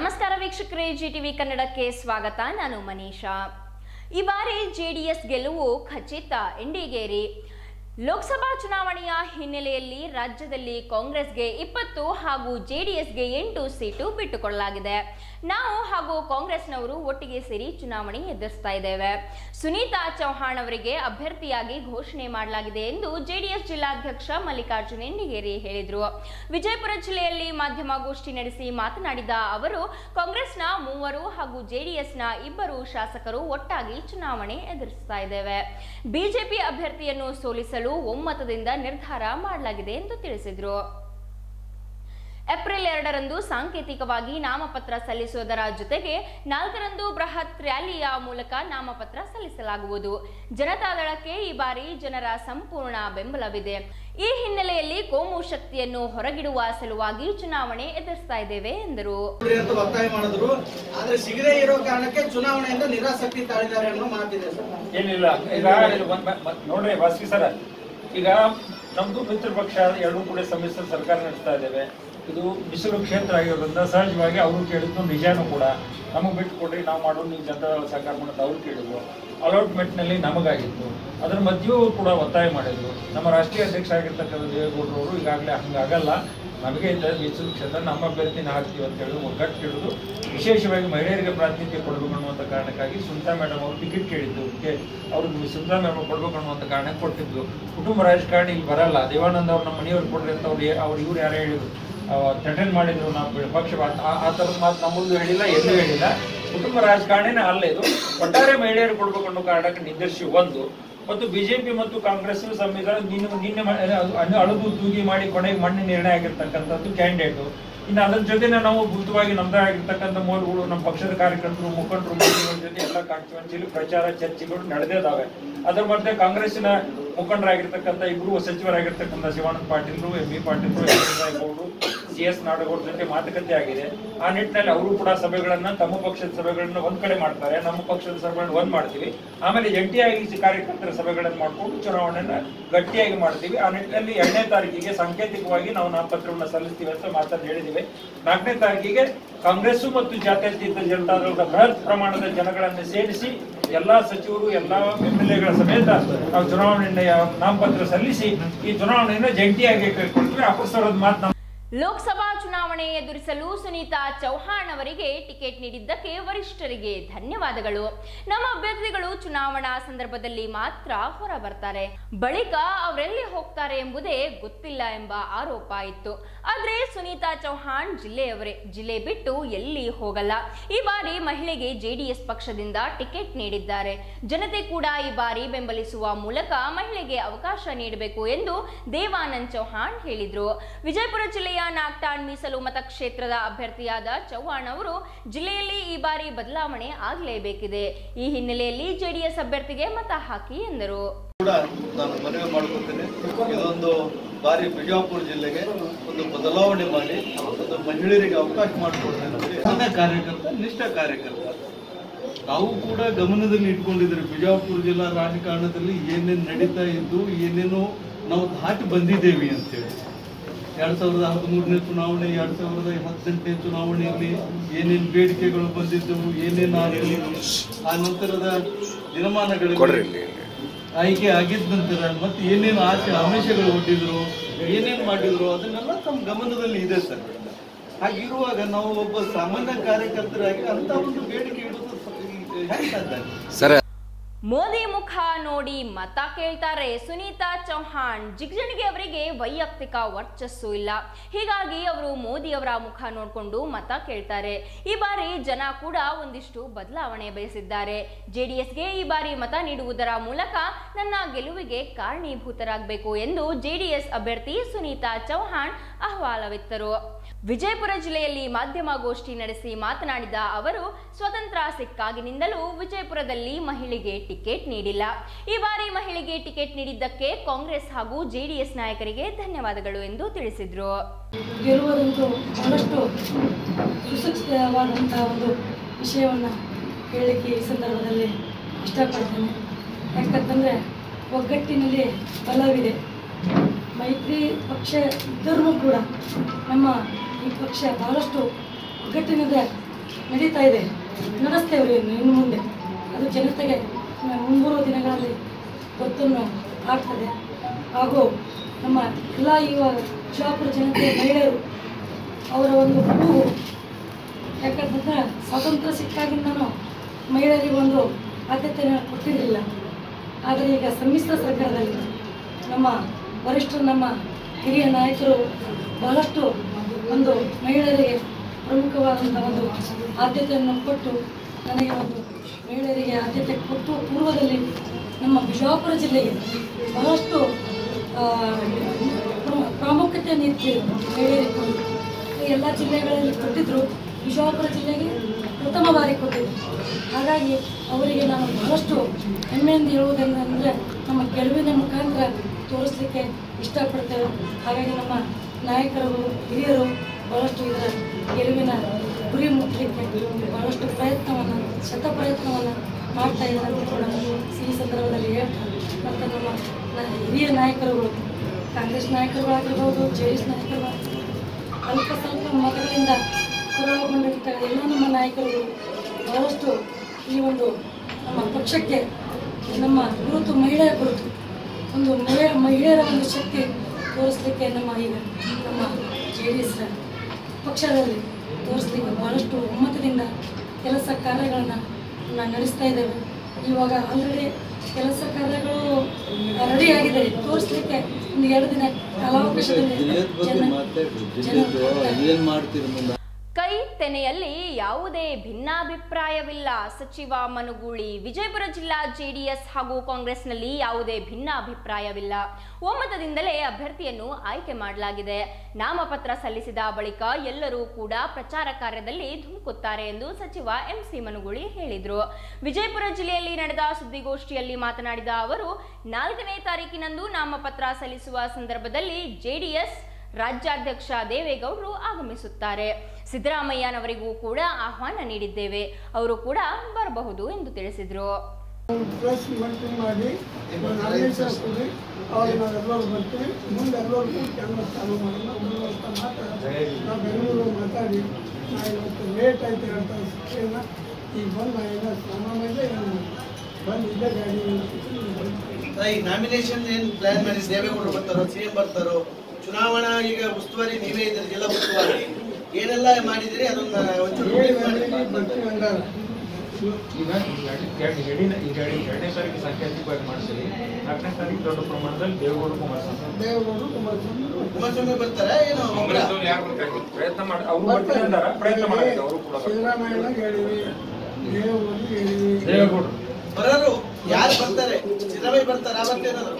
ನಮಸ್ಕಾರ ವೀಕ್ಷಕರೇ G TV ಕನ್ನಡಕ್ಕೆ ಸ್ವಾಗತ. ನಾನು ಮನೀಷಾ. ಈ ಬಾರಿ ಜೆಡಿಎಸ್ ಗೆಲುವು ಖಚಿತ. ಎಂಡಿಗೇರಿ ಲೋಕಸಭಾ ಚುನಾವಣೆಯ ಹಿನ್ನೆಲೆಯಲ್ಲಿ ರಾಜ್ಯದಲ್ಲಿ ಕಾಂಗ್ರೆಸ್ಗೆ ಇಪ್ಪತ್ತು ಹಾಗೂ ಜೆಡಿಎಸ್ಗೆ ಎಂಟು ಸೀಟು ಬಿಟ್ಟುಕೊಡಲಾಗಿದೆ. ನಾವು ಹಾಗೂ ಕಾಂಗ್ರೆಸ್ನವರು ಒಟ್ಟಿಗೆ ಸೇರಿ ಚುನಾವಣೆ ಎದುರಿಸ್ತಾ ಇದ್ದೇವೆ. ಸುನೀತಾ ಚೌಹಾಣ್ ಅವರಿಗೆ ಅಭ್ಯರ್ಥಿಯಾಗಿ ಘೋಷಣೆ ಮಾಡಲಾಗಿದೆ ಎಂದು ಜೆಡಿಎಸ್ ಜಿಲ್ಲಾಧ್ಯಕ್ಷ ಮಲ್ಲಿಕಾರ್ಜುನ ಎಂಡಿಗೇರಿ ಹೇಳಿದರು. ವಿಜಯಪುರ ಜಿಲ್ಲೆಯಲ್ಲಿ ಮಾಧ್ಯಮಗೋಷ್ಠಿ ನಡೆಸಿ ಮಾತನಾಡಿದ ಅವರು, ಕಾಂಗ್ರೆಸ್ನ ಮೂವರು ಹಾಗೂ ಜೆಡಿಎಸ್ನ ಇಬ್ಬರು ಶಾಸಕರು ಒಟ್ಟಾಗಿ ಚುನಾವಣೆ ಎದುರಿಸ್ತಾ ಇದ್ದೇವೆ. ಬಿಜೆಪಿ ಅಭ್ಯರ್ಥಿಯನ್ನು ಸೋಲಿಸಲು ಒಮ್ಮತದಿಂದ ನಿರ್ಧಾರ ಮಾಡಲಾಗಿದೆ ಎಂದು ತಿಳಿಸಿದರು. ಏಪ್ರಿಲ್ ಎರಡರಂದು ಸಾಂಕೇತಿಕವಾಗಿ ನಾಮಪತ್ರ ಸಲ್ಲಿಸುವುದರ ಜೊತೆಗೆ ನಾಲ್ಕರಂದು ಬೃಹತ್ ರ್ಯಾಲಿಯ ಮೂಲಕ ನಾಮಪತ್ರ ಸಲ್ಲಿಸಲಾಗುವುದು. ಜನತಾದಳಕ್ಕೆ ಈ ಬಾರಿ ಜನರ ಸಂಪೂರ್ಣ ಬೆಂಬಲವಿದೆ. ಈ ಹಿನ್ನೆಲೆಯಲ್ಲಿ ಕೋಮು ಶಕ್ತಿಯನ್ನು ಹೊರಗಿಡುವ ಸಲುವಾಗಿ ಚುನಾವಣೆ ಎದುರಿಸ್ತಾ ಇದ್ದೇವೆ ಎಂದರು. ಒತ್ತಾಯ ಮಾಡಿದ್ರು. ಆದ್ರೆ ಸಿಗದೇ ಇರೋ ಕಾರಣಕ್ಕೆ ಚುನಾವಣೆಯಿಂದ ನಿರಾಸಕ್ತಿ ತಾಳಿದ್ದಾರೆ ಅನ್ನೋ ಮಾತಿದೆ ಸರ್. ಏನಿಲ್ಲ ಈಗ ನೋಡ್ರಿ ವಾಸಿ ಸರ್ ಈಗ ನಮ್ದು ಮಿತ್ರ ಪಕ್ಷ ಎರಡೂ ಕೂಡ ಸಮ್ಮಿಶ್ರ ಸರ್ಕಾರ ನಡೆಸ್ತಾ ಇದ್ದೇವೆ. ಇದು ಬಿಸಿಲು ಕ್ಷೇತ್ರ ಆಗಿರೋದ್ರಿಂದ ಸಹಜವಾಗಿ ಅವರು ಕೇಳಿದ್ದು ನಿಜಾನೂ ಕೂಡ. ನಮಗೆ ಬಿಟ್ಟು ಕೊಡ್ರಿ ನಾವು ಮಾಡೋದು ನೀವು ಜನರ ಸಹಕಾರ ಮಾಡೋದು ಅವ್ರು ಕೇಳಿದ್ರು. ಅಲಾಟ್ಮೆಂಟ್ನಲ್ಲಿ ನಮಗಾಗಿತ್ತು. ಅದರ ಮಧ್ಯೆಯೂ ಕೂಡ ಒತ್ತಾಯ ಮಾಡಿದ್ರು. ನಮ್ಮ ರಾಷ್ಟ್ರೀಯ ಅಧ್ಯಕ್ಷ ಆಗಿರ್ತಕ್ಕಂಥ ದೇವೇಗೌಡರವರು ಈಗಾಗಲೇ ಹಂಗಾಗಲ್ಲ ನಮಗೆ ಮೀಸಲು ಕ್ಷೇತ್ರ ನಮ್ಮ ಅಭ್ಯರ್ಥಿನ ಹಾಕ್ತೀವಿ ಅಂತ ಹೇಳಿ ಒಗ್ಗಟ್ಟು ಕೇಳಿದ್ರು. ವಿಶೇಷವಾಗಿ ಮಹಿಳೆಯರಿಗೆ ಪ್ರಾತಿನಿಧ್ಯ ಕೊಡಬೇಕು ಅನ್ನುವಂಥ ಕಾರಣಕ್ಕಾಗಿ ಸುನಿತಾ ಮೇಡಮ್ ಅವರು ಟಿಕೆಟ್ ಕೇಳಿದ್ದು ಅವ್ರಿಗೆ ಸುನಿತಾ ಮೇಡಮ್ ಕೊಡಬೇಕು ಅನ್ನುವಂಥ ಕಾರಣಕ್ಕೆ ಕೊಟ್ಟಿದ್ದು ಕುಟುಂಬ ರಾಜಕಾರಣಿ ಇಲ್ಲಿ ಬರಲ್ಲ. ದೇವಾನಂದ ಅವ್ರು ನಮ್ಮ ಮನೆಯವ್ರು ಕೊಡ್ರಿ ಅಂತ ಅವ್ರು ಅವ್ರು ಇವ್ರು ಯಾರು ಹೇಳಿದ್ರು. ಥ್ರೆಟನ್ ಮಾಡಿದ್ರು ನಾವು ಪಕ್ಷ ಆ- ಥರದ ಮಾತು ನಮ್ಮಲ್ಲೂ ಹೇಳಿಲ್ಲ, ಎಲ್ಲೂ ಹೇಳಿಲ್ಲ. ಕುಟುಂಬ ರಾಜಕಾರಣಿನೇ ಅಲ್ಲ ಇದು. ಒಟ್ಟಾರೆ ಮಹಿಳೆಯರು ಕೊಡ್ಬೇಕು ಅನ್ನೋ ಕಾರಣಕ್ಕೆ ನಿರ್ದೇಶಿ ಒಂದು. ಮತ್ತು ಬಿಜೆಪಿ ಮತ್ತು ಕಾಂಗ್ರೆಸ್ ಸಂವಿಧಾನ ನಿನ್ನೆ ನಿನ್ನೆ ಅಳುಗು ತೂಗಿ ಮಾಡಿ ಕೊನೆಗೆ ಮಣ್ಣು ನಿರ್ಣಯ ಆಗಿರ್ತಕ್ಕಂಥದ್ದು ಕ್ಯಾಂಡಿಡೇಟು ಇನ್ನು ಅದ್ರ ಜೊತೆನ ನಾವು ಭೂತವಾಗಿ ನಮ್ಮದೇ ಆಗಿರ್ತಕ್ಕಂಥ ಮೂಲಗಳು ನಮ್ಮ ಪಕ್ಷದ ಕಾರ್ಯಕರ್ತರು, ಮುಖಂಡರು ಜೊತೆ ಎಲ್ಲ ಕಾನ್ಸ್ಟಿಟ್ಯೂನ್ಸಿಲಿ ಪ್ರಚಾರ ಚರ್ಚೆಗಳು ನಡೆದಿದ್ದಾವೆ ಅದರ ಮಧ್ಯೆ ಕಾಂಗ್ರೆಸ್ಸಿನ ಮುಖಂಡರಾಗಿರ್ತಕ್ಕಂಥ ಇಬ್ಬರು ಸಚಿವರಾಗಿರ್ತಕ್ಕಂಥ ಶಿವಾನಂದ ಪಾಟೀಲ್ರು, ಎಂ ಬಿ ಪಾಟೀಲ್ರು ಗೌಡರು ಸಿ ಎಸ್ ನಾಡಗೌಡ ಜೊತೆ ಮಾತುಕತೆ ಆಗಿದೆ. ಆ ನಿಟ್ಟಿನಲ್ಲಿ ಅವರು ಕೂಡ ಸಭೆಗಳನ್ನ ತಮ್ಮ ಪಕ್ಷದ ಸಭೆಗಳನ್ನ ಒಂದ್ ಕಡೆ ಮಾಡ್ತಾರೆ. ನಮ್ಮ ಪಕ್ಷದ ಸಭೆಗಳನ್ನ ಒಂದ್ ಮಾಡ್ತೀವಿ. ಆಮೇಲೆ ಜಂಟಿಯಾಗಿ ಕಾರ್ಯಕರ್ತರ ಸಭೆಗಳನ್ನ ಮಾಡ್ಕೊಂಡು ಚುನಾವಣೆಯನ್ನ ಗಟ್ಟಿಯಾಗಿ ಮಾಡ್ತೀವಿ. ಆ ನಿಟ್ಟಿನಲ್ಲಿ ಎರಡನೇ ತಾರೀಕಿಗೆ ಸಾಂಕೇತಿಕವಾಗಿ ನಾವು ನಾಮಪತ್ರವನ್ನ ಸಲ್ಲಿಸ್ತೀವಿ ಅಂತ ಮಾತನ್ನು ಹೇಳಿದ್ದೀವಿ. ನಾಲ್ಕನೇ ತಾರೀಕಿಗೆ ಕಾಂಗ್ರೆಸ್ ಮತ್ತು ಜಾತ್ಯತೀತ ಜನತಾದಳದ ಬೃಹತ್ ಪ್ರಮಾಣದ ಜನಗಳನ್ನು ಸೇರಿಸಿ ಎಲ್ಲಾ ಸಚಿವರು, ಎಲ್ಲಾ ಎಂ ಎಲ್ ಎಗಳ ಸಮೇತ ನಾವು ಚುನಾವಣೆಯ ನಾಮಪತ್ರ ಸಲ್ಲಿಸಿ ಈ ಚುನಾವಣೆಯನ್ನ ಜಂಟಿಯಾಗಿ ಕೈಗೊಳ್ತೀವಿ. ಅಪಸ್ತರದ ಮಾತು ಲೋಕಸಭಾ ಚುನಾವಣೆ ಎದುರಿಸಲು ಸುನೀತಾ ಚೌಹಾಣ್ ಅವರಿಗೆ ಟಿಕೆಟ್ ನೀಡಿದ್ದಕ್ಕೆ ವರಿಷ್ಠರಿಗೆ ಧನ್ಯವಾದಗಳು. ನಮ್ಮ ಅಭ್ಯರ್ಥಿಗಳು ಚುನಾವಣಾ ಸಂದರ್ಭದಲ್ಲಿ ಮಾತ್ರ ಹೊರ ಬರ್ತಾರೆ ಬಳಿಕ ಅವರೆಲ್ಲಿ ಹೋಗ್ತಾರೆ ಎಂಬುದೇ ಗೊತ್ತಿಲ್ಲ ಎಂಬ ಆರೋಪ ಇತ್ತು. ಆದ್ರೆ ಸುನೀತಾ ಚೌಹಾಣ್ ಜಿಲ್ಲೆಯವರೇ, ಜಿಲ್ಲೆ ಬಿಟ್ಟು ಎಲ್ಲಿ ಹೋಗಲ್ಲ. ಈ ಬಾರಿ ಮಹಿಳೆಗೆ ಜೆಡಿಎಸ್ ಪಕ್ಷದಿಂದ ಟಿಕೆಟ್ ನೀಡಿದ್ದಾರೆ. ಜನತೆ ಕೂಡ ಈ ಬಾರಿ ಬೆಂಬಲಿಸುವ ಮೂಲಕ ಮಹಿಳೆಗೆ ಅವಕಾಶ ನೀಡಬೇಕು ಎಂದು ದೇವಾನಂದ್ ಚೌಹಾಣ್ ಹೇಳಿದ್ರು. ವಿಜಯಪುರ ಜಿಲ್ಲೆಯ ನಾಗ್ಟಾಣ್ ಮೀಸಲು ಮತಕ್ಷೇತ್ರದ ಅಭ್ಯರ್ಥಿಯಾದ ಚೌಹಾಣ್ ಅವರು ಜಿಲ್ಲೆಯಲ್ಲಿ ಈ ಬಾರಿ ಬದಲಾವಣೆ ಆಗಲೇಬೇಕಿದೆ. ಈ ಹಿನ್ನೆಲೆಯಲ್ಲಿ ಜೆಡಿಎಸ್ ಅಭ್ಯರ್ಥಿಗೆ ಮತ ಹಾಕಿ ಎಂದರು. ಕೂಡ ನಾನು ಮನವಿ ಇದೊಂದು ಬಾರಿ ಬಿಜಾಪುರ ಜಿಲ್ಲೆಗೆ ಒಂದು ಬದಲಾವಣೆ ಮಾಡಿ ಒಂದು ಮಹಿಳೆಯರಿಗೆ ಅವಕಾಶ ಮಾಡಿಕೊಡ್ತೇನೆ ಕಾರ್ಯಕರ್ತ ನಿಷ್ಠ ಕಾರ್ಯಕರ್ತ. ತಾವು ಕೂಡ ಗಮನದಲ್ಲಿ ಇಟ್ಕೊಂಡಿದ್ದಾರೆ. ಬಿಜಾಪುರ ಜಿಲ್ಲಾ ರಾಜಕಾರಣದಲ್ಲಿ ಏನೇನು ನಡೀತಾ ಇದ್ದು ಏನೇನು ನಾವು ದಾಟಿ ಬಂದಿದ್ದೇವೆ ಅಂತೇಳಿ ಎರಡ್ ಸಾವಿರದ ಹದಿಮೂರನೇ ಚುನಾವಣೆ ಎರಡ್ ಸಾವಿರದ ಹದಿನೆಂಟನೇ ಚುನಾವಣೆಯಲ್ಲಿ ಏನೇನು ಬೇಡಿಕೆಗಳು ಬಂದಿದ್ದವು ಏನೇನು ಆಗಲಿ ಆ ನಂತರದ ದಿನಮಾನಗಳಲ್ಲಿ ಆಯ್ಕೆ ಆಗಿದ್ದ ನಂತರ ಮತ್ತೆ ಏನೇನು ಆಸೆ ಆಮಿಷಗಳು ಒಡ್ಡಿದ್ರು ಏನೇನು ಮಾಡಿದ್ರು ಅದನ್ನೆಲ್ಲ ತಮ್ಮ ಗಮನದಲ್ಲಿ ಇದೆ ಸರ್ ಹಾಗಿರುವಾಗ ನಾವು ಒಬ್ಬ ಸಾಮಾನ್ಯ ಕಾರ್ಯಕರ್ತರಾಗಿ ಅಂತ ಒಂದು ಬೇಡಿಕೆ ಇಡುವುದು ಸರ್ ಮೋದಿ ಮುಖ ನೋಡಿ ಮತ ಕೇಳ್ತಾರೆ ಸುನೀತಾ ಚೌಹಾಣ್. ಜಿಗ್ಜಣಿಗೆ ಅವರಿಗೆ ವೈಯಕ್ತಿಕ ವರ್ಚಸ್ಸು ಇಲ್ಲ. ಹೀಗಾಗಿ ಅವರು ಮೋದಿ ಅವರ ಮುಖ ನೋಡಿಕೊಂಡು ಮತ ಕೇಳ್ತಾರೆ. ಈ ಬಾರಿ ಜನ ಕೂಡ ಒಂದಿಷ್ಟು ಬದಲಾವಣೆ ಬಯಸಿದ್ದಾರೆ ಜೆಡಿಎಸ್ಗೆ ಈ ಬಾರಿ ಮತ ನೀಡುವುದರ ಮೂಲಕ ನನ್ನ ಗೆಲುವಿಗೆ ಕಾರಣೀಭೂತರಾಗಬೇಕು ಎಂದು ಜೆಡಿಎಸ್ ಅಭ್ಯರ್ಥಿ ಸುನೀತಾ ಚೌಹಾಣ್ ಅಹವಾಲವಿತ್ತರು. ವಿಜಯಪುರ ಜಿಲ್ಲೆಯಲ್ಲಿ ಮಾಧ್ಯಮಗೋಷ್ಠಿ ನಡೆಸಿ ಮಾತನಾಡಿದ ಅವರು, ಸ್ವತಂತ್ರ ಸಿಕ್ಕಾಗಿನಿಂದಲೂ ವಿಜಯಪುರದಲ್ಲಿ ಮಹಿಳೆಗೆ ಟಿಕೆಟ್ ನೀಡಿಲ್ಲ. ಈ ಬಾರಿ ಮಹಿಳೆಗೆ ಟಿಕೆಟ್ ನೀಡಿದ್ದಕ್ಕೆ ಕಾಂಗ್ರೆಸ್ ಹಾಗೂ ಜೆಡಿಎಸ್ ನಾಯಕರಿಗೆ ಧನ್ಯವಾದಗಳು ಎಂದು ತಿಳಿಸಿದರು. ಯಾಕಂತಂದರೆ, ಒಗ್ಗಟ್ಟಿನಲ್ಲಿ ಬಲವಿದೆ. ಮೈತ್ರಿ ಪಕ್ಷ ಇದ್ದರೂ ಕೂಡ ನಮ್ಮ ಈ ಪಕ್ಷ ಬಹಳಷ್ಟು ಒಗ್ಗಟ್ಟಿನಿಂದ ನಡೀತಾ ಇದೆ. ನಡೆಸ್ತೇವೆ ಇನ್ನು ಮುಂದೆ. ಅದು ಜನತೆಗೆ ಮುಂಬರುವ ದಿನಗಳಲ್ಲಿ ಗೊತ್ತನ್ನು ಆಗ್ತದೆ. ಹಾಗೂ ನಮ್ಮ ಎಲ್ಲ ಯುವ ಬಿಜಾಪುರ ಜನತೆ ಮಹಿಳೆಯರು, ಅವರ ಒಂದು ಕೂಗು ಯಾಕಂತಂದ್ರೆ ಸ್ವಾತಂತ್ರ್ಯ ಸಿಕ್ಕಾಗಿಂದನೂ ಮಹಿಳೆಯರಿಗೆ ಒಂದು ಆದ್ಯತೆಯನ್ನು ಕೊಟ್ಟಿರಲಿಲ್ಲ. ಆದರೆ ಈಗ ಸಮ್ಮಿಶ್ರ ಸರ್ಕಾರದಲ್ಲಿ ನಮ್ಮ ವರಿಷ್ಠರು, ನಮ್ಮ ಹಿರಿಯ ನಾಯಕರು ಬಹಳಷ್ಟು ಒಂದು ಮಹಿಳೆಯರಿಗೆ ಪ್ರಮುಖವಾದಂಥ ಒಂದು ಆದ್ಯತೆಯನ್ನು ಕೊಟ್ಟು ನನಗೆ ಒಂದು ಮಹಿಳೆಯರಿಗೆ ಆದ್ಯತೆ ಕೊಟ್ಟು ಪೂರ್ವದಲ್ಲಿ ನಮ್ಮ ಬಿಜಾಪುರ ಜಿಲ್ಲೆಗೆ ಬಹಳಷ್ಟು ಪ್ರಾಮುಖ್ಯತೆ ಇಟ್ಟಿದ್ರು ಮಹಿಳೆಯರಿಗೆ ಎಲ್ಲ ಜಿಲ್ಲೆಗಳಲ್ಲಿ ಕೊಟ್ಟಿದ್ರು. ಬಿಜಾಪುರ ಜಿಲ್ಲೆಗೆ ಪ್ರಥಮ ಬಾರಿ ಕೊಟ್ಟಿದ್ರು. ಹಾಗಾಗಿ ಅವರಿಗೆ ನಾನು ಬಹಳಷ್ಟು ಹೆಮ್ಮೆಯಿಂದ ಹೇಳುವುದೇನೆಂದರೆ ನಮ್ಮ ಗೆಲುವಿನ ಮುಖಾಂತರ ತೋರಿಸಲಿಕ್ಕೆ ಇಷ್ಟಪಡ್ತೇವೆ. ಹಾಗಾಗಿ ನಮ್ಮ ನಾಯಕರು, ಹಿರಿಯರು ಬಹಳಷ್ಟು ಇದರ ಗೆಲುವಿನ ಗುರಿ ಮುಟ್ಟಲಿಕ್ಕೆ ಬಹಳಷ್ಟು ಪ್ರಯತ್ನವನ್ನು, ಶತ ಪ್ರಯತ್ನವನ್ನು ಮಾಡ್ತಾ ಇದ್ದಾರೆ ಕೂಡ ಈ ಸಂದರ್ಭದಲ್ಲಿ ಹೇಳ್ತಾರೆ. ಮತ್ತು ನಮ್ಮ ಹಿರಿಯ ನಾಯಕರುಗಳು, ಕಾಂಗ್ರೆಸ್ ನಾಯಕರುಗಳಾಗಿರ್ಬೋದು, ಜೆ ಡಿ ಎಸ್ ನಾಯಕರುಗಳಾಗಿರ್ಬೋದು ಅಲ್ಪ ಸ್ವಲ್ಪ ಮತಗಳಿಂದ ಹೊರಗೊಂಡಿರ್ತ ಎಲ್ಲ ನಮ್ಮ ನಾಯಕರುಗಳು ಬಹಳಷ್ಟು ಈ ಒಂದು ನಮ್ಮ ಪಕ್ಷಕ್ಕೆ, ನಮ್ಮ ಗುರುತು ಮಹಿಳೆಯ ಗುರುತು, ಒಂದು ಮಹಿಳೆ ಮಹಿಳೆಯರ ಒಂದು ಶಕ್ತಿ ತೋರಿಸ್ಲಿಕ್ಕೆ ನಮ್ಮ ಈಗ ನಮ್ಮ ಜೆ ಡಿ ಎಸ್ ಪಕ್ಷದಲ್ಲಿ ತೋರಿಸ್ಲಿಕ್ಕೆ ಬಹಳಷ್ಟು ಒಮ್ಮತದಿಂದ ಕೆಲಸ ಕಾರ್ಯಗಳನ್ನು ನಾವು ನಡೆಸ್ತಾ ಇದ್ದೇವೆ. ಇವಾಗ ಆಲ್ರೆಡಿ ಕೆಲಸ ಕಾರ್ಯಗಳು ರೆಡಿ ಆಗಿದೆ. ತೋರಿಸ್ಲಿಕ್ಕೆ ಒಂದು ಎರಡು ದಿನ ಕಾಲಾವಕಾಶದಲ್ಲಿ ಜನ- ತೆನೆಯಲ್ಲಿ ಯಾವುದೇ ಭಿನ್ನಾಭಿಪ್ರಾಯವಿಲ್ಲ. ಸಚಿವ ಮನುಗೂಳಿ, ವಿಜಯಪುರ ಜಿಲ್ಲಾ ಜೆಡಿಎಸ್ ಹಾಗೂ ಕಾಂಗ್ರೆಸ್ನಲ್ಲಿ ಯಾವುದೇ ಭಿನ್ನಾಭಿಪ್ರಾಯವಿಲ್ಲ. ಒಮ್ಮತದಿಂದಲೇ ಅಭ್ಯರ್ಥಿಯನ್ನು ಆಯ್ಕೆ ಮಾಡಲಾಗಿದೆ. ನಾಮಪತ್ರ ಸಲ್ಲಿಸಿದ ಬಳಿಕ ಎಲ್ಲರೂ ಕೂಡ ಪ್ರಚಾರ ಕಾರ್ಯದಲ್ಲಿ ಧುಮುಕುತ್ತಾರೆ ಎಂದು ಸಚಿವ ಎಂಸಿ ಮನುಗೂಳಿ ಹೇಳಿದರು. ವಿಜಯಪುರ ಜಿಲ್ಲೆಯಲ್ಲಿ ನಡೆದ ಸುದ್ದಿಗೋಷ್ಠಿಯಲ್ಲಿ ಮಾತನಾಡಿದ ಅವರು, ನಾಲ್ಕನೇ ತಾರೀಕಿನಂದು ನಾಮಪತ್ರ ಸಲ್ಲಿಸುವ ಸಂದರ್ಭದಲ್ಲಿ ಜೆಡಿಎಸ್ ರಾಜ್ಯಾಧ್ಯಕ್ಷ ದೇವೇಗೌಡರು ಆಗಮಿಸುತ್ತಾರೆ. ಸಿದ್ದರಾಮಯ್ಯನವರಿಗೂ ಕೂಡ ಆಹ್ವಾನ ನೀಡಿದ್ದೇವೆ. ಅವರು ಕೂಡ ಬರಬಹುದು ಎಂದು ತಿಳಿಸಿದರು. ಪ್ರೆಸ್ ಮೀಟಿಂಗ್ ಮಾಡಿ ಒಂದು ಆದೇಶ ಕೊಡಿ ಅವಾಗ ನಾವೆಲ್ಲರೂ ಬರ್ತೀವಿ ಮುಂದೆ ಎಲ್ಲರೂ ಕೂಡ ಕ್ಯಾನ್ವಸ್ ಚಾಲು ಮಾಡೋಣ ಮಾತ್ರ ನಾವು ಬೆಂಗಳೂರು ಮಾತಾಡಿ ನಾ ಇವತ್ತು ಲೇಟ್ ಆಯ್ತು ಹೇಳ್ತಾ ಶಿಕ್ಷಣ ಈಗ ಬಂದು ನಾ ಏನೋ ಸ್ನಾನ ಮಾಡಿದೆ ಏನು ಮಾಡಿದೆ. ಬಂದು ಇಲ್ಲೇ ಗಾಡಿ ನಾಮಿನೇಷನ್ ಏನ್ ಪ್ಲಾನ್ ಮಾಡಿ ದೇವೇಗೌಡರು ಬರ್ತಾರೋ ಸಿಎಂ ಬರ್ತಾರೋ? ಚುನಾವಣಾ ಈಗ ಉಸ್ತುವಾರಿ ನೀವೇ ಇದ್ದೀರಿ ಜಿಲ್ಲಾ ಉಸ್ತುವಾರಿ. ಏನೆಲ್ಲ ಮಾಡಿದ್ರಿ ಅದನ್ನ ಒಂಚೂರು ಈಗ ಎರಡನೇ ತಾರೀಕು ಸಾಂಕೇತಿಕವಾಗಿ ಮಾಡಿಸಿರಿ. ನಾಲ್ಕನೇ ತಾರೀಕು ದೊಡ್ಡ ಪ್ರಮಾಣದಲ್ಲಿ ದೇವೇಗೌಡ ಕುಮಾರಸ್ವಾಮಿ. ದೇವಗಳು ಕುಮಾರಸ್ವಾಮಿ ಕುಮಾರಸ್ವಾಮಿ ಬರ್ತಾರ ಏನು ಪ್ರಯತ್ನ ಮಾಡಿ ಅವರು ಬರ್ತಾರೆ. ಅಂದಾರ? ಪ್ರಯತ್ನ ಮಾಡಿದ್ದಾರೆ ಅವರು ಕೂಡ ಹೇಳಿವಿ ಹೇಳಿವಿ ದೇವೇಗೌಡರು ಬರೋರು ಯಾರು ಬರ್ತಾರೆ? ಸಿದ್ದರಾಮಯ್ಯ ಬರ್ತಾರೆ ಅವತ್ತೇನಾದ್ರು?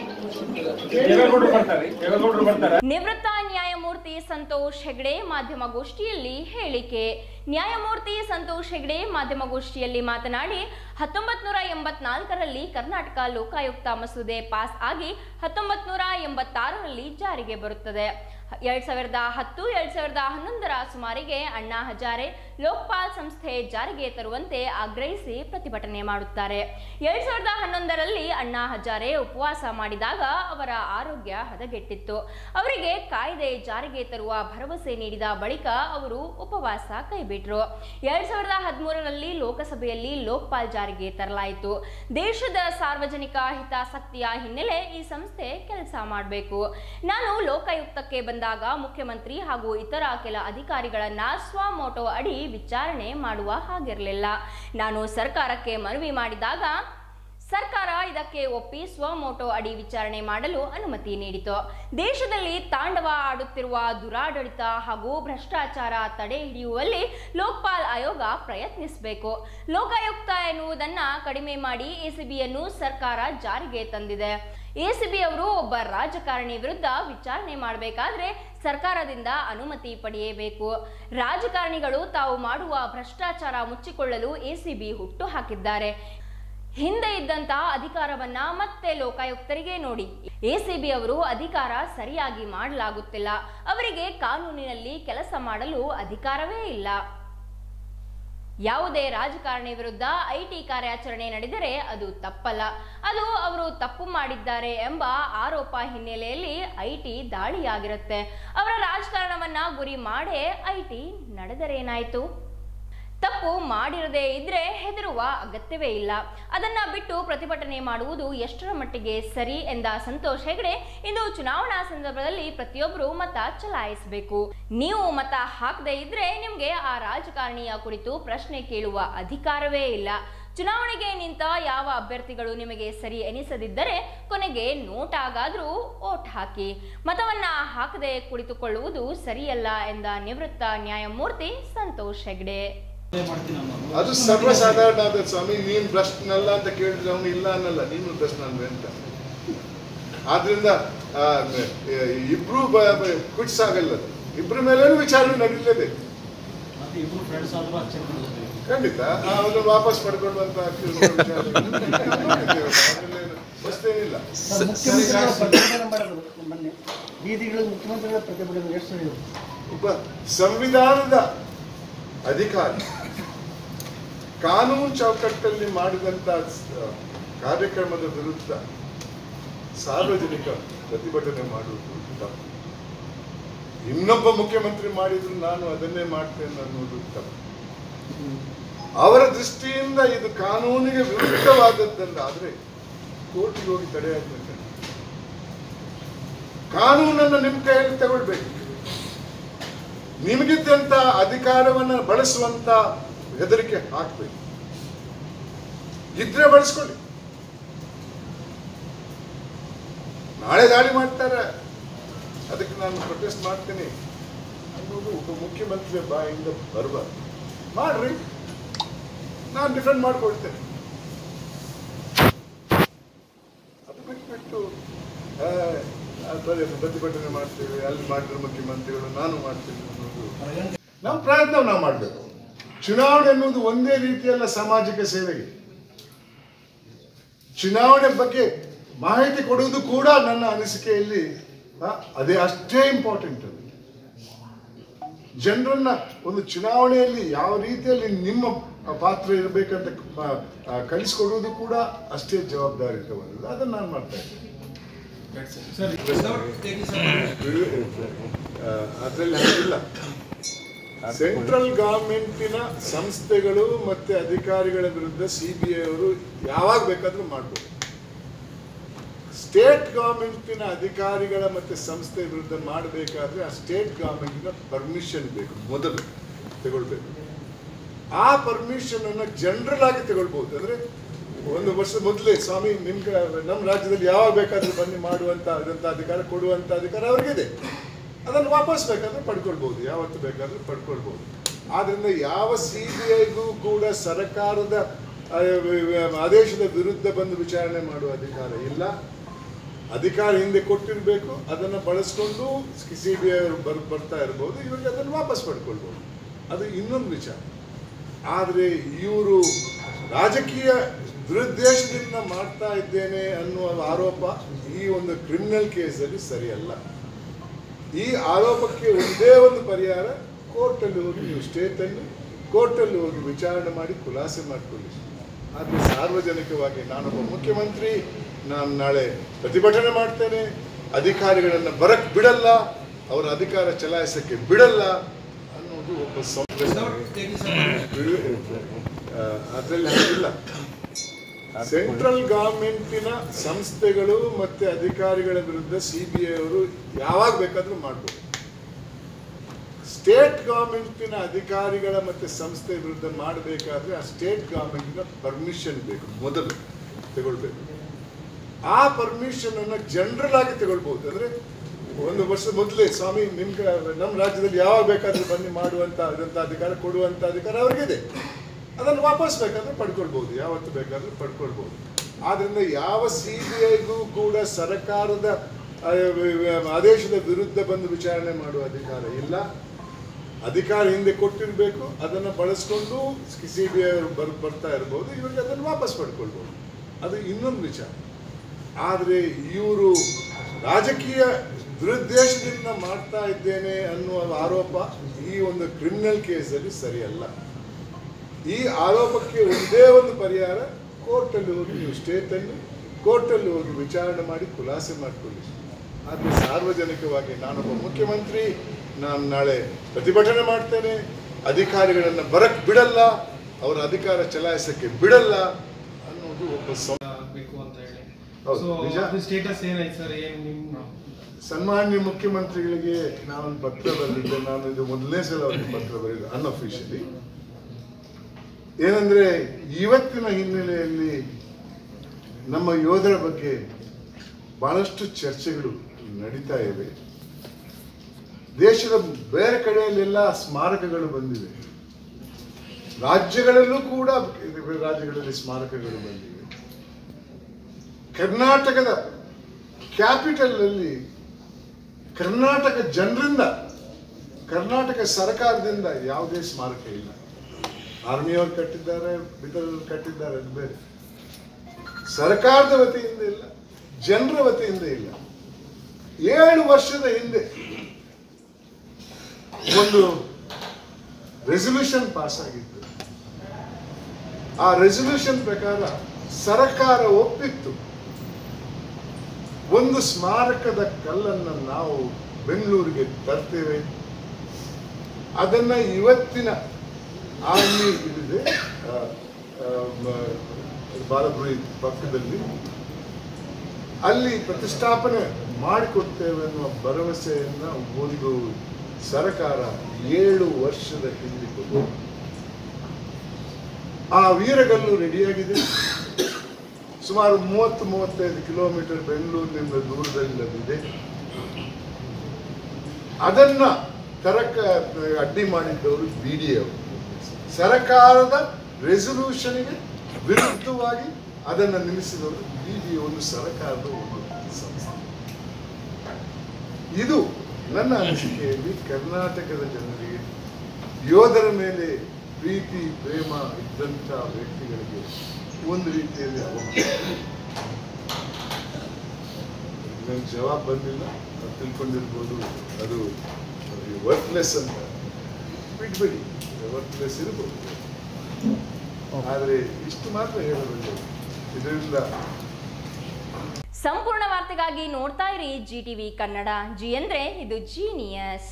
ನಿವೃತ್ತ ನ್ಯಾಯಮೂರ್ತಿ ಸಂತೋಷ್ ಹೆಗ್ಡೆ ಮಾಧ್ಯಮಗೋಷ್ಠಿಯಲ್ಲಿ ಹೇಳಿಕೆ. ನ್ಯಾಯಮೂರ್ತಿ ಸಂತೋಷ್ ಹೆಗ್ಡೆ ಮಾಧ್ಯಮಗೋಷ್ಠಿಯಲ್ಲಿ ಮಾತನಾಡಿ ಹತ್ತೊಂಬತ್ ನೂರ ಎಂಬತ್ನಾಲ್ಕರಲ್ಲಿ ಕರ್ನಾಟಕ ಲೋಕಾಯುಕ್ತ ಮಸೂದೆ ಪಾಸ್ ಆಗಿ ಹತ್ತೊಂಬತ್ ನೂರ ಎಂಬತ್ತಾರರಲ್ಲಿ ಜಾರಿಗೆ ಬರುತ್ತದೆ. ಎರಡ್ ಸಾವಿರದ ಹತ್ತು, ಎರಡ್ ಸಾವಿರದ ಹನ್ನೊಂದರ ಸುಮಾರಿಗೆ ಅಣ್ಣಾ ಹಜಾರೆ ಲೋಕ್ಪಾಲ್ ಸಂಸ್ಥೆ ಜಾರಿಗೆ ತರುವಂತೆ ಆಗ್ರಹಿಸಿ ಪ್ರತಿಭಟನೆ ಮಾಡುತ್ತಾರೆ. ಎರಡ್ ಸಾವಿರದ ಹನ್ನೊಂದರಲ್ಲಿ ಅಣ್ಣಾ ಹಜಾರೆ ಉಪವಾಸ ಮಾಡಿದಾಗ ಅವರ ಆರೋಗ್ಯ ಹದಗೆಟ್ಟಿತ್ತು. ಅವರಿಗೆ ಕಾಯ್ದೆ ಜಾರಿಗೆ ತರುವ ಭರವಸೆ ನೀಡಿದ ಬಳಿಕ ಅವರು ಉಪವಾಸ ಕೈಬಿಟ್ರು. ಎರಡ್ ಸಾವಿರದ ಹದಿಮೂರರಲ್ಲಿ ಲೋಕಸಭೆಯಲ್ಲಿ ಲೋಕ್ಪಾಲ್ ಜಾರಿಗೆ ತರಲಾಯಿತು. ದೇಶದ ಸಾರ್ವಜನಿಕ ಹಿತಾಸಕ್ತಿಯ ಹಿನ್ನೆಲೆ ಈ ಸಂಸ್ಥೆ ಕೆಲಸ ಮಾಡಬೇಕು. ನಾನು ಲೋಕಾಯುಕ್ತಕ್ಕೆ ಬಂದಾಗ ಮುಖ್ಯಮಂತ್ರಿ ಹಾಗೂ ಇತರ ಕೆಲ ಅಧಿಕಾರಿಗಳನ್ನ ಸ್ವಮೋಟೋ ಅಡಿ ವಿಚಾರಣೆ ಮಾಡುವ ಹಾಗಿರಲಿಲ್ಲ. ನಾನು ಸರ್ಕಾರಕ್ಕೆ ಮನವಿ ಮಾಡಿದಾಗ ಸರ್ಕಾರ ಇದಕ್ಕೆ ಒಪ್ಪಿ ಸ್ವಮೋಟೋ ಅಡಿ ವಿಚಾರಣೆ ಮಾಡಲು ಅನುಮತಿ ನೀಡಿತು. ದೇಶದಲ್ಲಿ ತಾಂಡವ ಆಡುತ್ತಿರುವ ದುರಾಡಳಿತ ಹಾಗೂ ಭ್ರಷ್ಟಾಚಾರ ತಡೆ ಹಿಡಿಯುವಲ್ಲಿ ಲೋಕ್ಪಾಲ್ ಆಯೋಗ ಪ್ರಯತ್ನಿಸಬೇಕು. ಲೋಕಾಯುಕ್ತ ಎನ್ನುವುದನ್ನ ಕಡಿಮೆ ಮಾಡಿ ಎಸಿಬಿಯನ್ನು ಸರ್ಕಾರ ಜಾರಿಗೆ ತಂದಿದೆ. ಎಸಿಬಿ ಅವರು ಒಬ್ಬ ರಾಜಕಾರಣಿ ವಿರುದ್ಧ ವಿಚಾರಣೆ ಮಾಡಬೇಕಾದ್ರೆ ಸರ್ಕಾರದಿಂದ ಅನುಮತಿ ಪಡೆಯಬೇಕು. ರಾಜಕಾರಣಿಗಳು ತಾವು ಮಾಡುವ ಭ್ರಷ್ಟಾಚಾರ ಮುಚ್ಚಿಕೊಳ್ಳಲು ಎಸಿಬಿ ಹುಟ್ಟು ಹಾಕಿದ್ದಾರೆ. ಹಿಂದೆ ಇದ್ದಂತಹ ಅಧಿಕಾರವನ್ನ ಮತ್ತೆ ಲೋಕಾಯುಕ್ತರಿಗೆ ನೋಡಿ. ಎಸಿಬಿ ಅವರು ಅಧಿಕಾರ ಸರಿಯಾಗಿ ಮಾಡಲಾಗುತ್ತಿಲ್ಲ. ಅವರಿಗೆ ಕಾನೂನಿನಲ್ಲಿ ಕೆಲಸ ಮಾಡಲು ಅಧಿಕಾರವೇ ಇಲ್ಲ. ಯಾವುದೇ ರಾಜಕಾರಣಿ ವಿರುದ್ಧ ಐಟಿ ಕಾರ್ಯಾಚರಣೆ ನಡೆದರೆ ಅದು ತಪ್ಪಲ್ಲ. ಅದು ಅವರು ತಪ್ಪು ಮಾಡಿದ್ದಾರೆ ಎಂಬ ಆರೋಪ ಹಿನ್ನೆಲೆಯಲ್ಲಿ ಐಟಿ ದಾಳಿಯಾಗಿರುತ್ತೆ. ಅವರ ರಾಜಕಾರಣವನ್ನ ಗುರಿ ಮಾಡೇ ಐಟಿ ನಡೆದರೇನಾಯ್ತು? ತಪ್ಪು ಮಾಡಿರದೇ ಇದ್ರೆ ಹೆದರುವ ಅಗತ್ಯವೇ ಇಲ್ಲ. ಅದನ್ನ ಬಿಟ್ಟು ಪ್ರತಿಭಟನೆ ಮಾಡುವುದು ಎಷ್ಟರ ಮಟ್ಟಿಗೆ ಸರಿ ಎಂದ ಸಂತೋಷ್ ಹೆಗಡೆ ಇಂದು ಚುನಾವಣಾ ಸಂದರ್ಭದಲ್ಲಿ ಪ್ರತಿಯೊಬ್ಬರು ಮತ ಚಲಾಯಿಸಬೇಕು. ನೀವು ಮತ ಹಾಕದೇ ಇದ್ರೆ ನಿಮ್ಗೆ ಆ ರಾಜಕಾರಣಿಯ ಕುರಿತು ಪ್ರಶ್ನೆ ಕೇಳುವ ಅಧಿಕಾರವೇ ಇಲ್ಲ. ಚುನಾವಣೆಗೆ ನಿಂತ ಯಾವ ಅಭ್ಯರ್ಥಿಗಳು ನಿಮಗೆ ಸರಿ ಎನಿಸದಿದ್ದರೆ ಕೊನೆಗೆ ನೋಟಾಗಾದರೂ ಓಟ್ ಹಾಕಿ. ಮತವನ್ನ ಹಾಕದೆ ಕುಳಿತುಕೊಳ್ಳುವುದು ಸರಿಯಲ್ಲ ಎಂದ ನಿವೃತ್ತ ನ್ಯಾಯಮೂರ್ತಿ ಸಂತೋಷ್ ಹೆಗ್ಡೆ. ಅದು ಸರ್ವಸಾಧಾರಣ ಆದ ಸ್ವಾಮಿ ನೀನ್ ಭ್ರಷ್ಟನಲ್ಲ ಅಂತ ಕೇಳಿದ್ರೆ ಅವನು ಇಲ್ಲ ಅನ್ನಲ್ಲ ನೀನು ಭ್ರಷ್ಟನಲ್ವೇ ಅಂತ. ಆದ್ರಿಂದ ಇಬ್ರು ಬ- ಆಗಲ್ಲ. ಅದು. ಇಬ್ರ ಮೇಲೇನು ವಿಚಾರಣೆ ನಡೀಲೇಬೇಕು ಖಂಡಿತ. ಅವನು ವಾಪಸ್ ಪಡ್ಕೊಂಡು ಹೊಸ್ತೇನಿಲ್ಲ ಮುಖ್ಯಮಂತ್ರಿಗಳ ಪ್ರತಿಭಟನೆ ಮಾಡಿದ್ರು ಮೊನ್ನೆ ಬೀದಿಗಳಲ್ಲಿ ಮುಖ್ಯಮಂತ್ರಿಗಳ ಪ್ರತಿಭಟನೆ ಎಷ್ಟು ಹೇಳಿದ್ರು ಒಬ್ಬ ಸಂವಿಧಾನದ ಅಧಿಕಾರಿ. ಕಾನೂನು ಚೌಕಟ್ಟಲ್ಲಿ ಮಾಡಿದಂತ ಕಾರ್ಯಕ್ರಮದ ವಿರುದ್ಧ ಸಾರ್ವಜನಿಕ ಪ್ರತಿಭಟನೆ ಮಾಡುವುದು ತಪ್ಪು. ಇನ್ನೊಬ್ಬ ಮುಖ್ಯಮಂತ್ರಿ ಮಾಡಿದ್ರು ನಾನು ಅದನ್ನೇ ಮಾಡ್ತೇನೆ ಅನ್ನೋದು ತಪ್ಪು. ಅವರ ದೃಷ್ಟಿಯಿಂದ ಇದು ಕಾನೂನಿಗೆ ವಿರುದ್ಧವಾದದ್ದಲ್ಲಾದ್ರೆ ಕೋರ್ಟಿಗೆ ಹೋಗಿ ತಡೆ ಹಾಕ್ಬೇಕು ಕಾನೂನನ್ನು ನಿಮ್ಮ ಕೈಯಲ್ಲಿ ತಗೊಳ್ಬೇಕು. ನಿಮಗಿದ್ದಂತ ಅಧಿಕಾರವನ್ನು ಬಳಸುವಂತ ಹೆದರಿಕೆ ಹಾಕ್ಬೇಕು. ಇದ್ರೆ ಬಳಸ್ಕೊಳ್ಳಿ. ನಾಳೆ ದಾಳಿ ಮಾಡ್ತಾರೆ. ಅದಕ್ಕೆ ನಾನು ಪ್ರೊಟೆಸ್ಟ್ ಮಾಡ್ತೀನಿ. ಅನ್ನೋದು ಒಬ್ಬ ಮುಖ್ಯಮಂತ್ರಿ ಬಾಯಿಂದ ಬರಬಾರ್ದು. ಮಾಡ್ರಿ. ನಾನು ಡಿಫೆಂಡ್ ಮಾಡ್ಕೊಳ್ತೇನೆ. ಅದು ಬಿಟ್ಬಿಟ್ಟು ಬರೀ ಪ್ರತಿಭಟನೆ ಮಾಡ್ತೇವೆ. ಅಲ್ಲಿ ಮಾಡಿದ್ರು ಮುಖ್ಯಮಂತ್ರಿಗಳು ನಾನು ಮಾಡ್ತೀನಿ ಅನ್ನೋದು. ನಮ್ಮ ಪ್ರಯತ್ನ ನಾವು ಮಾಡಬೇಕು. ಚುನಾವಣೆ ಅನ್ನೋದು ಒಂದೇ ರೀತಿಯಲ್ಲ ಸಾಮಾಜಿಕ ಸೇವೆಗೆ. ಚುನಾವಣೆ ಬಗ್ಗೆ ಮಾಹಿತಿ ಕೊಡುವುದು ಕೂಡ ನನ್ನ ಅನಿಸಿಕೆಯಲ್ಲಿ ಅದೇ ಅಷ್ಟೇ ಇಂಪಾರ್ಟೆಂಟ್ ಅದು. ಜನರನ್ನ ಒಂದು ಚುನಾವಣೆಯಲ್ಲಿ ಯಾವ ರೀತಿಯಲ್ಲಿ ನಿಮ್ಮ ಪಾತ್ರ ಇರಬೇಕಂತ ಕಲಿಸ್ಕೊಡುವುದು ಕೂಡ ಅಷ್ಟೇ ಜವಾಬ್ದಾರಿಯುತವಾದದ್ದು. ಅದನ್ನು ನಾನು ಮಾಡ್ತಾ ಇದ್ದೇನೆ. ಅದರಲ್ಲಿ ಹಾಗಿಲ್ಲ. ಸೆಂಟ್ರಲ್ ಗವರ್ಮೆಂಟಿನ ಸಂಸ್ಥೆಗಳು ಮತ್ತೆ ಅಧಿಕಾರಿಗಳ ವಿರುದ್ಧ ಸಿ ಬಿ ಐ ಅವರು ಯಾವಾಗ ಬೇಕಾದ್ರೂ ಮಾಡ್ಬೋದು. ಸ್ಟೇಟ್ ಗವರ್ಮೆಂಟಿನ ಅಧಿಕಾರಿಗಳ ಮತ್ತೆ ಸಂಸ್ಥೆ ವಿರುದ್ಧ ಮಾಡಬೇಕಾದ್ರೆ ಆ ಸ್ಟೇಟ್ ಗವರ್ಮೆಂಟಿನ ಪರ್ಮಿಷನ್ ಬೇಕು, ಮೊದಲು ತಗೊಳ್ಬೇಕು. ಆ ಪರ್ಮಿಷನ್ ಅನ್ನ ಜನರಲ್ ಆಗಿ ತಗೊಳ್ಬಹುದು ಅಂದ್ರೆ ಒಂದು ವರ್ಷ ಮೊದಲೇ, ಸ್ವಾಮಿ, ನಿಮ್ಗೆ ನಮ್ಮ ರಾಜ್ಯದಲ್ಲಿ ಯಾವಾಗ ಬೇಕಾದ್ರೂ ಬನ್ನಿ ಇದಂತ ಅಧಿಕಾರ, ಕೊಡುವಂತ ಅಧಿಕಾರ ಅವ್ರಿಗಿದೆ. ಅದನ್ನು ವಾಪಸ್ ಬೇಕಾದ್ರೆ ಪಡ್ಕೊಳ್ಬಹುದು ಯಾವತ್ತು ಬೇಕಾದ್ರೂ ಪಡ್ಕೊಳ್ಬಹುದು ಆದ್ರಿಂದ ಯಾವ ಸಿ ಬಿ ಐಗೂ ಕೂಡ ಸರ್ಕಾರದ ಆದೇಶದ ವಿರುದ್ಧ ಬಂದು ವಿಚಾರಣೆ ಮಾಡುವ ಅಧಿಕಾರ ಇಲ್ಲ. ಅಧಿಕಾರ ಹಿಂದೆ ಕೊಟ್ಟಿರಬೇಕು, ಅದನ್ನು ಬಳಸ್ಕೊಂಡು ಸಿ ಬಿ ಐ ಅವರು ಬರ್, ಬರ್ತಾ ಇರ್ಬೋದು ಇವಾಗ ಅದನ್ನು ವಾಪಸ್ ಪಡ್ಕೊಳ್ಬೋದು. ಅದು ಇನ್ನೊಂದು ವಿಚಾರ. ಆದರೆ ಇವರು ರಾಜಕೀಯ ದುರುದ್ದೇಶದಿಂದ ಮಾಡ್ತಾ ಇದ್ದೇನೆ ಅನ್ನುವ ಆರೋಪ ಈ ಒಂದು ಕ್ರಿಮಿನಲ್ ಕೇಸಲ್ಲಿ ಸರಿಯಲ್ಲ. ಈ ಆರೋಪಕ್ಕೆ ಒಂದೇ ಒಂದು ಪರಿಹಾರ ಕೋರ್ಟಲ್ಲಿ ಹೋಗಿ ನೀವು ಸ್ಟೇಟಲ್ಲಿ ಕೋರ್ಟಲ್ಲಿ ಹೋಗಿ ವಿಚಾರಣೆ ಮಾಡಿ ಖುಲಾಸೆ ಮಾಡಿಕೊಳ್ಳಿ. ಆದರೆ ಸಾರ್ವಜನಿಕವಾಗಿ ನಾನೊಬ್ಬ ಮುಖ್ಯಮಂತ್ರಿ ನಾನು ನಾಳೆ ಪ್ರತಿಭಟನೆ ಮಾಡ್ತೇನೆ ಅಧಿಕಾರಿಗಳನ್ನು ಬರಕ್ಕೆ ಬಿಡಲ್ಲ ಅವರ ಅಧಿಕಾರ ಚಲಾಯಿಸಕ್ಕೆ ಬಿಡಲ್ಲ ಅನ್ನೋದು ಒಬ್ಬ ಅದರಲ್ಲಿ ಹಾಗಿಲ್ಲ. ಸೆಂಟ್ರಲ್ ಗವರ್ಮೆಂಟಿನ ಸಂಸ್ಥೆಗಳು ಮತ್ತೆ ಅಧಿಕಾರಿಗಳ ವಿರುದ್ಧ ಸಿಬಿಐ ಅವರು ಯಾವಾಗ ಬೇಕಾದ್ರೂ ಮಾಡ್ಬೋದು. ಸ್ಟೇಟ್ ಗವರ್ಮೆಂಟಿನ ಅಧಿಕಾರಿಗಳ ಮತ್ತೆ ಸಂಸ್ಥೆ ವಿರುದ್ಧ ಮಾಡಬೇಕಾದ್ರೆ ಆ ಸ್ಟೇಟ್ ಗವರ್ಮೆಂಟಿನ ಪರ್ಮಿಷನ್ ಬೇಕು, ಮೊದಲು ತಗೊಳ್ಬೇಕು. ಆ ಪರ್ಮಿಷನ್ ಅನ್ನು ಜನರಲ್ ಆಗಿ ತಗೊಳ್ಬಹುದು ಅಂದ್ರೆ ಒಂದು ವರ್ಷ ಮೊದಲೇ, ಸ್ವಾಮಿ, ನಿಮ್ಗೆ ನಮ್ಮ ರಾಜ್ಯದಲ್ಲಿ ಯಾವಾಗ ಬೇಕಾದ್ರೂ ಬನ್ನಿ, ಮಾಡುವಂತ, ಇದಂತ ಅಧಿಕಾರ, ಕೊಡುವಂತ ಅಧಿಕಾರ ಅವ್ರಿಗಿದೆ. ಅದನ್ನು ವಾಪಸ್ ಬೇಕಾದ್ರೆ ಪಡ್ಕೊಳ್ಬಹುದು ಯಾವತ್ತು ಬೇಕಾದ್ರೂ ಪಡ್ಕೊಳ್ಬಹುದು ಆದ್ರಿಂದ ಯಾವ ಸಿ ಬಿ ಐಗೂ ಕೂಡ ಸರ್ಕಾರದ ಆದೇಶದ ವಿರುದ್ಧ ಬಂದು ವಿಚಾರಣೆ ಮಾಡುವ ಅಧಿಕಾರ ಇಲ್ಲ. ಅಧಿಕಾರ ಹಿಂದೆ ಕೊಟ್ಟಿರಬೇಕು, ಅದನ್ನು ಬಳಸ್ಕೊಂಡು ಸಿ ಬಿ ಐ ಬರ್, ಬರ್ತಾ ಇರ್ಬೋದು, ಇವರಿಗೆ ಅದನ್ನು ವಾಪಸ್ ಪಡ್ಕೊಳ್ಬೋದು. ಅದು ಇನ್ನೊಂದು ವಿಚಾರ. ಆದರೆ ಇವರು ರಾಜಕೀಯ ದುರುದ್ದೇಶದಿಂದ ಮಾಡ್ತಾ ಇದ್ದೇನೆ ಅನ್ನುವ ಆರೋಪ ಈ ಒಂದು ಕ್ರಿಮಿನಲ್ ಕೇಸಲ್ಲಿ ಸರಿಯಲ್ಲ. ಈ ಆರೋಪಕ್ಕೆ ಒಂದೇ ಒಂದು ಪರಿಹಾರ ಕೋರ್ಟಲ್ಲಿ ಹೋಗಿ ನೀವು ಸ್ಟೇಟಲ್ಲಿ ಕೋರ್ಟಲ್ಲಿ ಹೋಗಿ ವಿಚಾರಣೆ ಮಾಡಿ ಖುಲಾಸೆ ಮಾಡಿಕೊಳ್ಳಿ. ಆದರೆ ಸಾರ್ವಜನಿಕವಾಗಿ ನಾನೊಬ್ಬ ಮುಖ್ಯಮಂತ್ರಿ ನಾನು ನಾಳೆ ಪ್ರತಿಭಟನೆ ಮಾಡ್ತೇನೆ ಅಧಿಕಾರಿಗಳನ್ನು ಬರಕ್ಕೆ ಬಿಡಲ್ಲ ಅವರ ಅಧಿಕಾರ ಚಲಾಯಿಸಕ್ಕೆ ಬಿಡಲ್ಲ ಅನ್ನೋದು ಒಬ್ಬ ಸಂ- ಬೇಕು ಅಂತ ಹೇಳಿ. ಸ್ಟೇಟಸ್ ಏನಾಯ್ತು ಸರ್? ಏನ್ ನಿಮ್ಮ ಸನ್ಮಾನ್ಯ ಮುಖ್ಯಮಂತ್ರಿಗಳಿಗೆ ನಾನು ಪತ್ರ ಬರೆದಿದ್ದೆ. ನಾನು ಇದು ಮೊದಲನೇ ಸಲ ಅವ್ರಿಗೆ ಪತ್ರ ಬರೆದಿದ್ದೆ ಅನ್ಅಫಿಷಿಯಲಿ ಏನಂದ್ರೆ ಇವತ್ತಿನ ಹಿನ್ನೆಲೆಯಲ್ಲಿ ನಮ್ಮ ಯೋಧರ ಬಗ್ಗೆ ಬಹಳಷ್ಟು ಚರ್ಚೆಗಳು ನಡೀತಾ ಇವೆ. ದೇಶದ ಬೇರೆ ಕಡೆಯಲ್ಲೆಲ್ಲ ಸ್ಮಾರಕಗಳು ಬಂದಿವೆ. ರಾಜ್ಯಗಳಲ್ಲೂ ಕೂಡ ರಾಜ್ಯಗಳಲ್ಲಿ ಸ್ಮಾರಕಗಳು ಬಂದಿವೆ. ಕರ್ನಾಟಕದ ಕ್ಯಾಪಿಟಲ್ ಅಲ್ಲಿ ಕರ್ನಾಟಕ ಜನರಿಂದ, ಕರ್ನಾಟಕ ಸರ್ಕಾರದಿಂದ ಯಾವುದೇ ಸ್ಮಾರಕ ಇಲ್ಲ. ಆರ್ಮಿಯವರು ಕಟ್ಟಿದ್ದಾರೆ ಇತರರು ಕಟ್ಟಿದ್ದಾರೆ, ಅದು ಬೇರೆ. ಸರ್ಕಾರದ ವತಿಯಿಂದ ಇಲ್ಲ, ಜನರ ವತಿಯಿಂದ ಇಲ್ಲ. ಏಳು ವರ್ಷದ ಹಿಂದೆ ಒಂದು ರೆಸಲ್ಯೂಷನ್ ಪಾಸ್ ಆಗಿತ್ತು. ಆ ರೆಸಲ್ಯೂಷನ್ ಪ್ರಕಾರ ಸರ್ಕಾರ ಒಪ್ಪಿತ್ತು. ಒಂದು ಸ್ಮಾರಕದ ಕಲ್ಲನ್ನು ನಾವು ಬೆಂಗಳೂರಿಗೆ ತರ್ತೇವೆ. ಅದನ್ನ ಇವತ್ತಿನ ಆರ್ಮಿ ಇದಿದೆ ಬಾಲಪುರಿ ಪಕ್ಕದಲ್ಲಿ. ಅಲ್ಲಿ ಪ್ರತಿಷ್ಠಾಪನೆ ಮಾಡಿಕೊಡ್ತೇವೆ ಅನ್ನುವ ಭರವಸೆಯನ್ನು ಒಂದು ಸರಕಾರ ಏಳು ವರ್ಷದ ಹಿಂದೆ ಕೊಟ್ಟು ಆ ವೀರಗಲ್ಲು ರೆಡಿಯಾಗಿದೆ. ಸುಮಾರು ಮೂವತ್ತು, ಮೂವತ್ತೈದು ಕಿಲೋಮೀಟರ್ ಬೆಂಗಳೂರಿನಿಂದ ದೂರದಲ್ಲಿ ಅದನ್ನ ತರಕ, ಅಡ್ಡಿ ಮಾಡಿದ್ದವರು ಬಿ ಡಿ ಅವರು. ಸರ್ಕಾರದ ರೆಸಲ್ಯೂಷನ್ಗೆ ವಿರುದ್ಧವಾಗಿ ಅದನ್ನು ನಿಲ್ಲಿಸಿದವರು ಬಿ ಡಿ ಒಂದು ಸರ್ಕಾರದ ಒಂದು ಸಂಸ್ಥೆ. ಇದು ನನ್ನ ಅನಿಸಿಕೆಯಲ್ಲಿ ಕರ್ನಾಟಕದ ಜನರಿಗೆ ಯೋಧರ ಮೇಲೆ ಪ್ರೀತಿ, ಪ್ರೇಮ ಇದ್ದಂಥ ವ್ಯಕ್ತಿಗಳಿಗೆ ಒಂದು ರೀತಿಯಲ್ಲಿ ಅವಮಾನ. ನನಗೆ ಜವಾಬ್ ಬಂದಿಲ್ಲ ತಿಳ್ಕೊಂಡಿರ್ಬೋದು. ಅದು ವರ್ಕ್ಲೆಸ್ ಅಂತ. ಬಿಟ್ಬಿಡಿ ವರ್ಕ್ಲೆಸ್ ಇರ್ಬೋದು ಆದರೆ ಇಷ್ಟು ಮಾತ್ರ ಹೇಳಬೇಕು ಇದರಿಂದ ಸಂಪೂರ್ಣ ವಾರ್ತೆಗಾಗಿ ನೋಡ್ತಾ ಇರಿ ಜಿ ಟಿವಿ ಕನ್ನಡ. ಜಿ ಅಂದ್ರೆ ಇದು ಜೀನಿಯಸ್.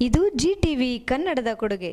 ಇದು ಜಿ ಟಿವಿ ಕನ್ನಡದ ಕೊಡುಗೆ.